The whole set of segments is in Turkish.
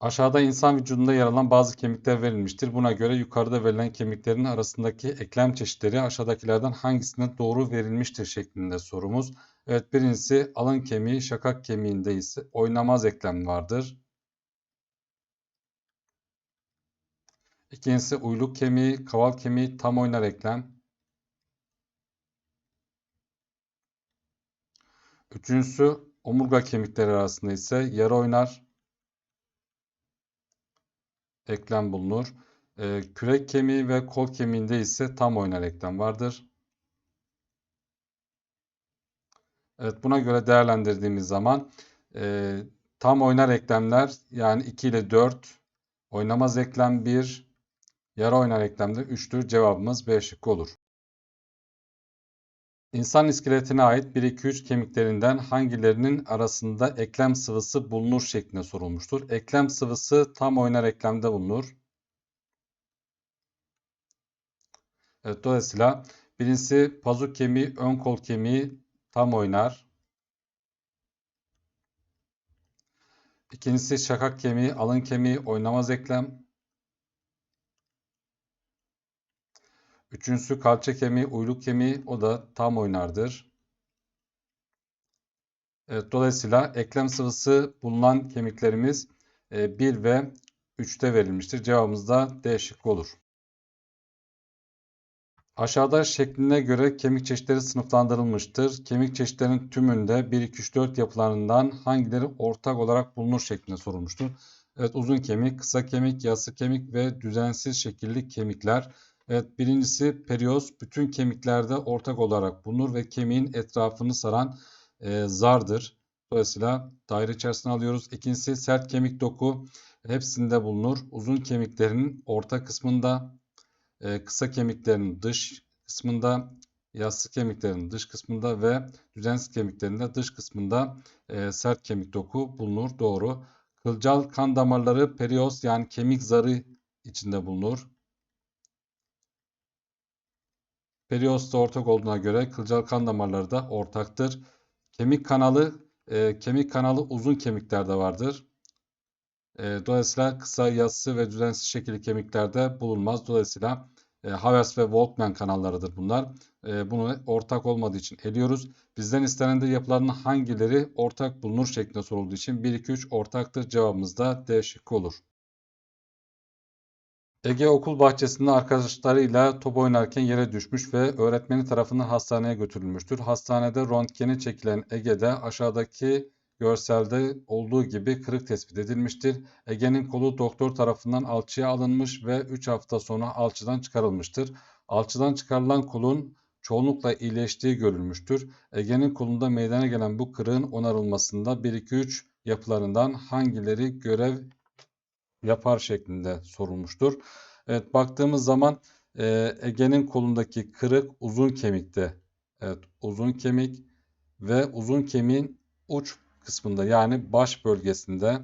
Aşağıda insan vücudunda yer alan bazı kemikler verilmiştir. Buna göre yukarıda verilen kemiklerin arasındaki eklem çeşitleri aşağıdakilerden hangisine doğru verilmiştir şeklinde sorumuz. Evet birincisi alın kemiği, şakak kemiğinde ise oynamaz eklem vardır. İkincisi uyluk kemiği, kaval kemiği tam oynar eklem. Üçüncüsü omurga kemikleri arasında ise yarı oynar eklem bulunur. Ee, kürek kemiği ve kol kemiğinde ise tam oynar eklem vardır. Evet buna göre değerlendirdiğimiz zaman e, tam oynar eklemler yani 2 ile 4, oynamaz eklem 1, yarı oynar eklemde 3'tür. Cevabımız B şıkkı olur. İnsan iskeletine ait 1-2-3 kemiklerinden hangilerinin arasında eklem sıvısı bulunur şeklinde sorulmuştur. Eklem sıvısı tam oynar eklemde bulunur. Evet, dolayısıyla birincisi pazuk kemiği, ön kol kemiği tam oynar. İkincisi şakak kemiği, alın kemiği oynamaz eklem. Üçüncüsü kalça kemiği, uyluk kemiği o da tam oynardır. Evet, dolayısıyla eklem sıvısı bulunan kemiklerimiz 1 e, ve 3'te verilmiştir. Cevabımız da D şıkkı olur. Aşağıda şekline göre kemik çeşitleri sınıflandırılmıştır. Kemik çeşitlerinin tümünde 1, 2, 3, 4 yapılarından hangileri ortak olarak bulunur şeklinde sorulmuştur. Evet uzun kemik, kısa kemik, yassı kemik ve düzensiz şekilli kemikler. Evet birincisi perioz bütün kemiklerde ortak olarak bulunur ve kemiğin etrafını saran e, zardır. Dolayısıyla daire içerisine alıyoruz. İkincisi sert kemik doku hepsinde bulunur. Uzun kemiklerin orta kısmında, e, kısa kemiklerin dış kısmında, yassı kemiklerin dış kısmında ve düzensiz kemiklerin de dış kısmında e, sert kemik doku bulunur. Doğru. Kılcal kan damarları perioz yani kemik zarı içinde bulunur. Periosta ortak olduğuna göre kılcal kan damarları da ortaktır. Kemik kanalı e, kemik kanalı uzun kemiklerde vardır. E, dolayısıyla kısa, yassı ve düzensiz şekilli kemiklerde bulunmaz. Dolayısıyla e, Havers ve Volkmann kanallarıdır bunlar. E, bunu ortak olmadığı için eliyoruz. Bizden istenen de yapılarının hangileri ortak bulunur şeklinde sorulduğu için 1, 2, 3 ortaktır. Cevabımız da D şıkkı olur. Ege okul bahçesinde arkadaşlarıyla top oynarken yere düşmüş ve öğretmeni tarafından hastaneye götürülmüştür. Hastanede röntgeni çekilen Ege'de aşağıdaki görselde olduğu gibi kırık tespit edilmiştir. Ege'nin kolu doktor tarafından alçıya alınmış ve 3 hafta sonra alçıdan çıkarılmıştır. Alçıdan çıkarılan kolun çoğunlukla iyileştiği görülmüştür. Ege'nin kolunda meydana gelen bu kırığın onarılmasında 1-2-3 yapılarından hangileri görev yapar şeklinde sorulmuştur. Evet baktığımız zaman e, Ege'nin kolundaki kırık uzun kemikte. Evet uzun kemik ve uzun kemiğin uç kısmında yani baş bölgesinde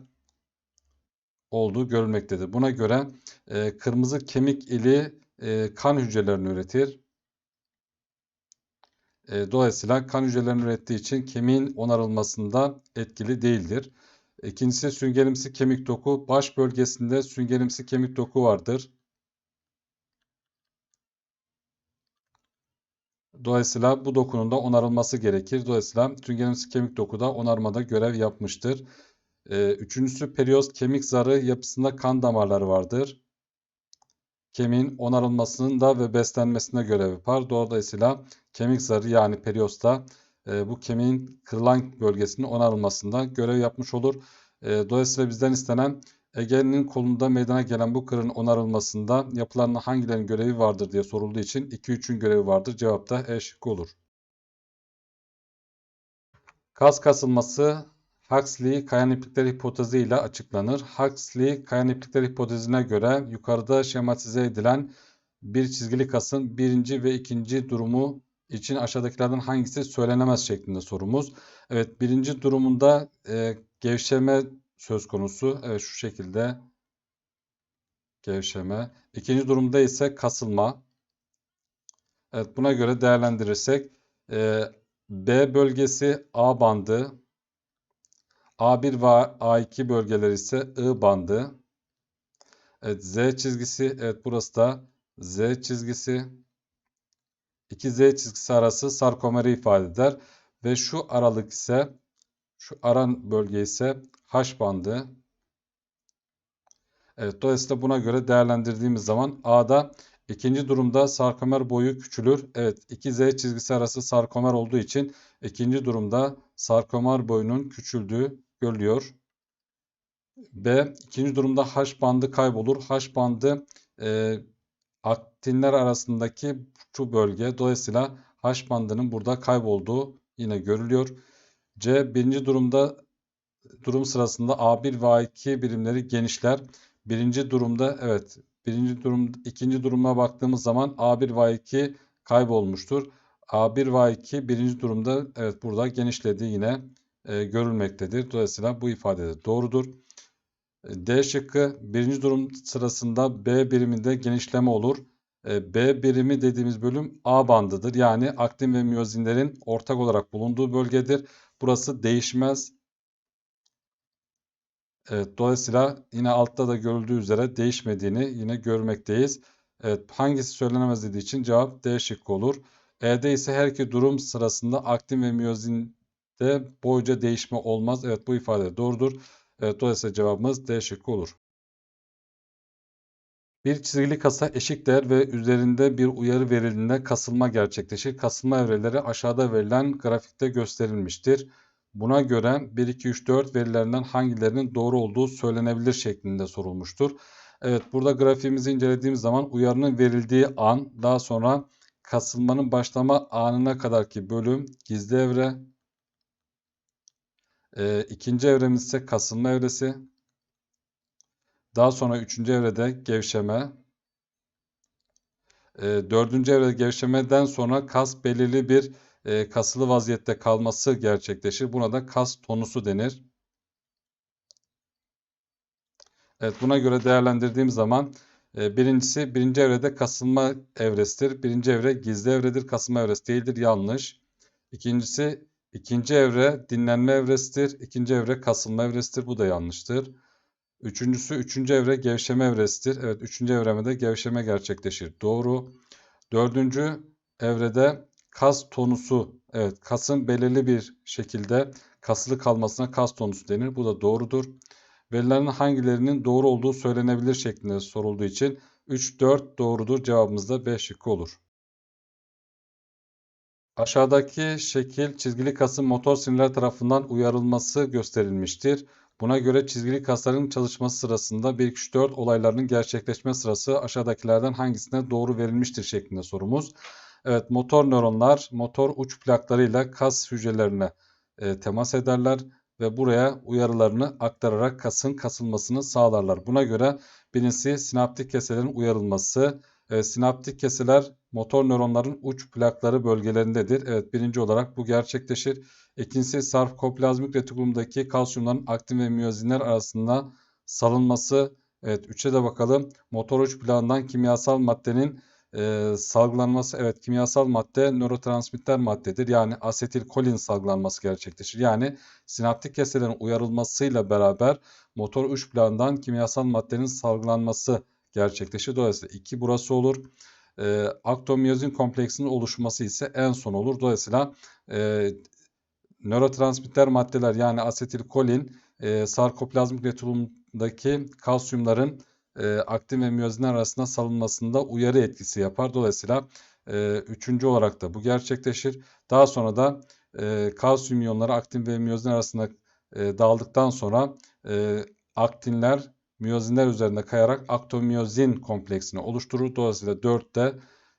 olduğu görülmektedir. Buna göre e, kırmızı kemik ili e, kan hücrelerini üretir. E, dolayısıyla kan hücrelerini ürettiği için kemiğin onarılmasında etkili değildir. İkincisi süngerimsi kemik doku. Baş bölgesinde süngerimsi kemik doku vardır. Dolayısıyla bu dokunun da onarılması gerekir. Dolayısıyla süngerimsi kemik doku da onarmada görev yapmıştır. Ee, üçüncüsü perioz kemik zarı yapısında kan damarları vardır. Kemiğin onarılmasının da ve beslenmesine görev yapar. Dolayısıyla kemik zarı yani periyozda e, bu kemiğin kırılan bölgesinin onarılmasında görev yapmış olur. E, dolayısıyla bizden istenen Ege'nin kolunda meydana gelen bu kırın onarılmasında yapılan hangilerinin görevi vardır diye sorulduğu için 2-3'ün görevi vardır. Cevap da E şıkkı olur. Kas kasılması Huxley kayan iplikler hipotezi ile açıklanır. Huxley kayan iplikler hipotezine göre yukarıda şematize edilen bir çizgili kasın birinci ve ikinci durumu için aşağıdakilerden hangisi söylenemez şeklinde sorumuz. Evet birinci durumunda e, gevşeme söz konusu. Evet şu şekilde gevşeme. İkinci durumda ise kasılma. Evet buna göre değerlendirirsek e, B bölgesi A bandı, A1 ve A2 bölgeleri ise I bandı. Evet Z çizgisi. Evet burası da Z çizgisi. İki Z çizgisi arası sarkomeri ifade eder. Ve şu aralık ise şu aran bölge ise H bandı. Evet, dolayısıyla buna göre değerlendirdiğimiz zaman A'da ikinci durumda sarkomer boyu küçülür. Evet iki Z çizgisi arası sarkomer olduğu için ikinci durumda sarkomer boyunun küçüldüğü görülüyor. B ikinci durumda H bandı kaybolur. H bandı e, aktinler arasındaki şu bölge. Dolayısıyla H bandının burada kaybolduğu yine görülüyor. C birinci durumda durum sırasında A1 ve A2 birimleri genişler. Birinci durumda evet birinci durum ikinci duruma baktığımız zaman A1 ve A2 kaybolmuştur. A1 ve A2 birinci durumda evet burada genişlediği yine e, görülmektedir. Dolayısıyla bu ifade de doğrudur. E, D şıkkı birinci durum sırasında B biriminde genişleme olur. E, B birimi dediğimiz bölüm A bandıdır. Yani aktin ve miyozinlerin ortak olarak bulunduğu bölgedir. Burası değişmez. Evet, dolayısıyla yine altta da görüldüğü üzere değişmediğini yine görmekteyiz. Evet, hangisi söylenemez dediği için cevap D şıkkı olur. E'de ise her iki durum sırasında aktin ve miyozinde boyca değişme olmaz. Evet bu ifade doğrudur. Evet, dolayısıyla cevabımız D şıkkı olur. Bir çizgili kasa eşik değer ve üzerinde bir uyarı verildiğinde kasılma gerçekleşir. Kasılma evreleri aşağıda verilen grafikte gösterilmiştir. Buna göre 1, 2, 3, 4 verilerinden hangilerinin doğru olduğu söylenebilir şeklinde sorulmuştur. Evet burada grafiğimizi incelediğimiz zaman uyarının verildiği an daha sonra kasılmanın başlama anına kadarki bölüm gizli evre. E, ikinci evremiz ise kasılma evresi. Daha sonra üçüncü evrede gevşeme. E, dördüncü evrede gevşemeden sonra kas belirli bir e, kasılı vaziyette kalması gerçekleşir. Buna da kas tonusu denir. Evet buna göre değerlendirdiğim zaman e, birincisi birinci evrede kasılma evresidir. Birinci evre gizli evredir. Kasılma evresi değildir. Yanlış. İkincisi ikinci evre dinlenme evresidir. İkinci evre kasılma evresidir. Bu da yanlıştır. Üçüncüsü üçüncü evre gevşeme evresidir. Evet üçüncü evremede gevşeme gerçekleşir. Doğru. Dördüncü evrede kas tonusu. Evet kasın belirli bir şekilde kasılı kalmasına kas tonusu denir. Bu da doğrudur. Verilerin hangilerinin doğru olduğu söylenebilir şeklinde sorulduğu için 3, 4 doğrudur. Cevabımız da B şıkkı olur. Aşağıdaki şekil çizgili kasın motor sinirler tarafından uyarılması gösterilmiştir. Buna göre çizgili kasların çalışması sırasında 1, 2, 3, 4 olaylarının gerçekleşme sırası aşağıdakilerden hangisine doğru verilmiştir şeklinde sorumuz. Evet motor nöronlar motor uç plaklarıyla kas hücrelerine e, temas ederler ve buraya uyarılarını aktararak kasın kasılmasını sağlarlar. Buna göre birincisi sinaptik keselerin uyarılması. E, sinaptik keseler motor nöronların uç plakları bölgelerindedir. Evet birinci olarak bu gerçekleşir. İkincisi sarkoplazmik retikulumdaki kalsiyumların aktin ve miyozinler arasında salınması. Evet 3'e de bakalım. Motor uç plağından kimyasal maddenin e, salgılanması evet kimyasal madde nörotransmitter maddedir. Yani asetilkolin salgılanması gerçekleşir. Yani sinaptik keselerin uyarılmasıyla beraber motor uç planından kimyasal maddenin salgılanması gerçekleşir. Dolayısıyla 2 burası olur. E, aktomiyozin kompleksinin oluşması ise en son olur. Dolayısıyla e, nörotransmitter maddeler yani asetilkolin e, sarkoplazmik retulumdaki kalsiyumların e, aktin ve miyozinler arasında salınmasında uyarı etkisi yapar. Dolayısıyla e, üçüncü olarak da bu gerçekleşir. Daha sonra da e, kalsiyum iyonları aktin ve miyozin arasında e, dağıldıktan sonra e, aktinler miyozinler üzerinde kayarak aktomiyozin kompleksini oluşturur. Dolayısıyla 4 de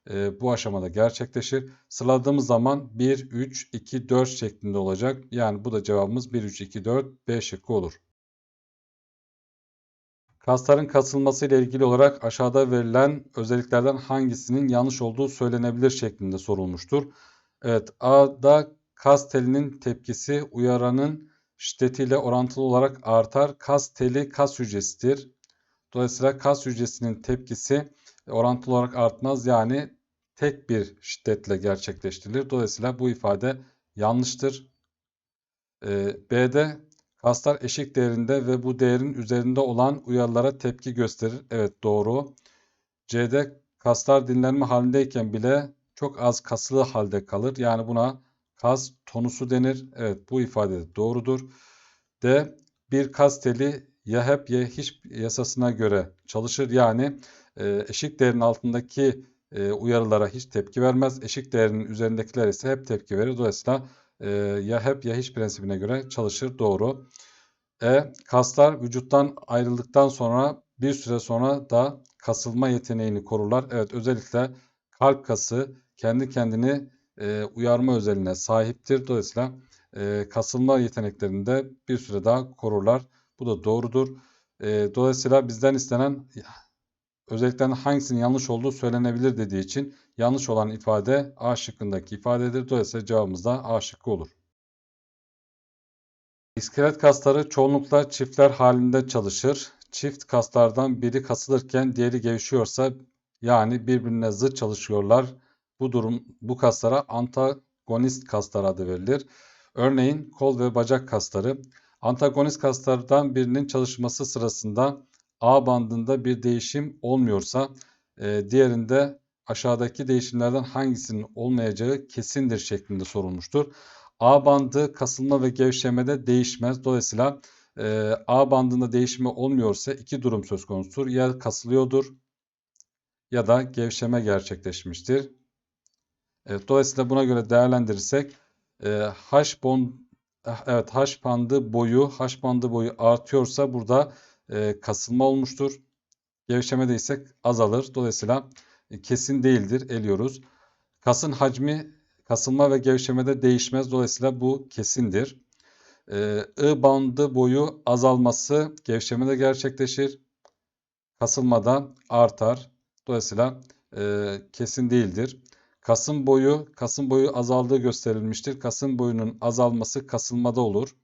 e, bu aşamada gerçekleşir. Sıraladığımız zaman 1, 3, 2, 4 şeklinde olacak. Yani bu da cevabımız 1, 3, 2, 4, B şıkkı olur. Kasların kasılması ile ilgili olarak aşağıda verilen özelliklerden hangisinin yanlış olduğu söylenebilir şeklinde sorulmuştur. Evet A'da kas telinin tepkisi uyaranın şiddetiyle orantılı olarak artar. Kas teli kas hücresidir. Dolayısıyla kas hücresinin tepkisi orantılı olarak artmaz. Yani tek bir şiddetle gerçekleştirilir. Dolayısıyla bu ifade yanlıştır. Ee, B'de Kaslar eşik değerinde ve bu değerin üzerinde olan uyarılara tepki gösterir. Evet doğru. C'de kaslar dinlenme halindeyken bile çok az kasılı halde kalır. Yani buna kas tonusu denir. Evet bu ifade de doğrudur. D bir kas teli ya hep ya hiç yasasına göre çalışır. Yani e, eşik değerin altındaki e, uyarılara hiç tepki vermez. Eşik değerinin üzerindekiler ise hep tepki verir. Dolayısıyla e, ya hep ya hiç prensibine göre çalışır. Doğru. E, kaslar vücuttan ayrıldıktan sonra bir süre sonra da kasılma yeteneğini korurlar. Evet özellikle kalp kası kendi kendini e, uyarma özelliğine sahiptir. Dolayısıyla e, kasılma yeteneklerini bir süre daha korurlar. Bu da doğrudur. E, dolayısıyla bizden istenen özelliklerin hangisinin yanlış olduğu söylenebilir dediği için yanlış olan ifade A şıkkındaki ifadedir. Dolayısıyla cevabımız da A şıkkı olur. İskelet kasları çoğunlukla çiftler halinde çalışır. Çift kaslardan biri kasılırken diğeri gevşiyorsa yani birbirine zıt çalışıyorlar. Bu durum bu kaslara antagonist kaslar adı verilir. Örneğin kol ve bacak kasları. Antagonist kaslardan birinin çalışması sırasında A bandında bir değişim olmuyorsa e, diğerinde aşağıdaki değişimlerden hangisinin olmayacağı kesindir şeklinde sorulmuştur. A bandı kasılma ve gevşemede değişmez. Dolayısıyla e, A bandında değişimi olmuyorsa iki durum söz konusudur. Ya kasılıyordur ya da gevşeme gerçekleşmiştir. Evet, dolayısıyla buna göre değerlendirirsek e, H bond evet H bandı boyu H bandı boyu artıyorsa burada e, kasılma olmuştur. Gevşemede ise azalır. Dolayısıyla e, kesin değildir. Eliyoruz. Kasın hacmi kasılma ve gevşemede değişmez. Dolayısıyla bu kesindir. E, I bandı boyu azalması gevşemede gerçekleşir. Kasılmada artar. Dolayısıyla e, kesin değildir. Kasım boyu, kasım boyu azaldığı gösterilmiştir. Kasım boyunun azalması kasılmada olur.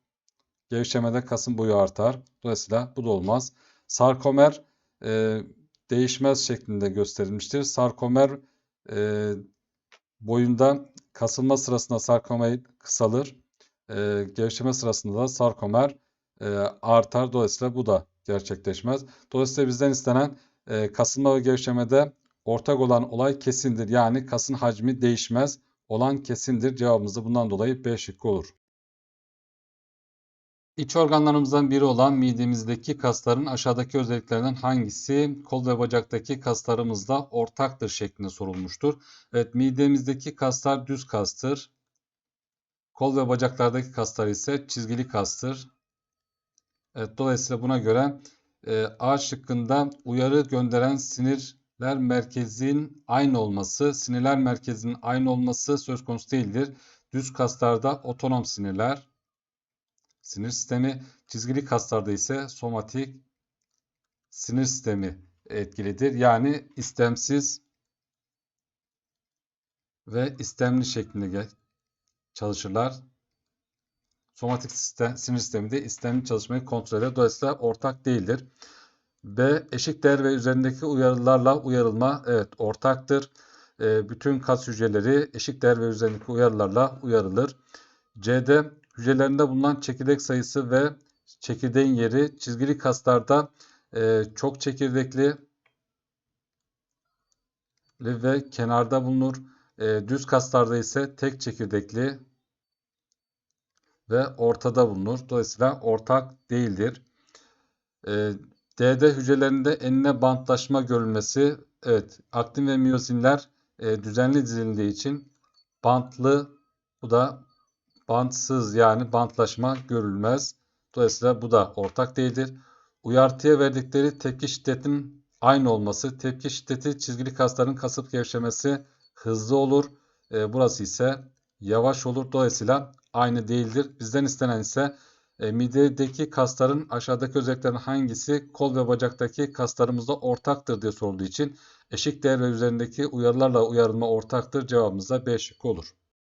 Gevşemede kasım boyu artar. Dolayısıyla bu da olmaz. Sarkomer e, değişmez şeklinde gösterilmiştir. Sarkomer e, boyunda kasılma sırasında sarkomer kısalır. E, gevşeme sırasında da sarkomer e, artar. Dolayısıyla bu da gerçekleşmez. Dolayısıyla bizden istenen e, kasılma ve gevşemede ortak olan olay kesindir. Yani kasın hacmi değişmez olan kesindir. Cevabımız da bundan dolayı B şıkkı olur. İç organlarımızdan biri olan midemizdeki kasların aşağıdaki özelliklerinden hangisi kol ve bacaktaki kaslarımızda ortaktır şeklinde sorulmuştur. Evet midemizdeki kaslar düz kastır. Kol ve bacaklardaki kaslar ise çizgili kastır. Evet, dolayısıyla buna göre e, A şıkkında uyarı gönderen sinirler merkezinin aynı olması, sinirler merkezinin aynı olması söz konusu değildir. Düz kaslarda otonom sinirler, sinir sistemi, çizgili kaslarda ise somatik sinir sistemi etkilidir. Yani istemsiz ve istemli şeklinde çalışırlar. Somatik sistem, sinir sistemi de istemli çalışmayı kontrol eder. Dolayısıyla ortak değildir. B. Eşik değer ve üzerindeki uyarılarla uyarılma evet ortaktır. E, bütün kas hücreleri eşik değer ve üzerindeki uyarılarla uyarılır. C'de hücrelerinde bulunan çekirdek sayısı ve çekirdeğin yeri çizgili kaslarda e, çok çekirdekli ve kenarda bulunur. E, düz kaslarda ise tek çekirdekli ve ortada bulunur. Dolayısıyla ortak değildir. E, D'de hücrelerinde enine bantlaşma görülmesi, evet aktin ve miyosinler e, düzenli dizildiği için bantlı, bu da bantsız yani bantlaşma görülmez. Dolayısıyla bu da ortak değildir. Uyartıya verdikleri tepki şiddetin aynı olması, tepki şiddeti çizgili kasların kasıp gevşemesi hızlı olur. E, burası ise yavaş olur. Dolayısıyla aynı değildir. Bizden istenen ise e, midedeki kasların aşağıdaki özelliklerin hangisi kol ve bacaktaki kaslarımızda ortaktır diye sorulduğu için eşik değer üzerindeki uyarılarla uyarılma ortaktır. Cevabımız da B şıkkı olur.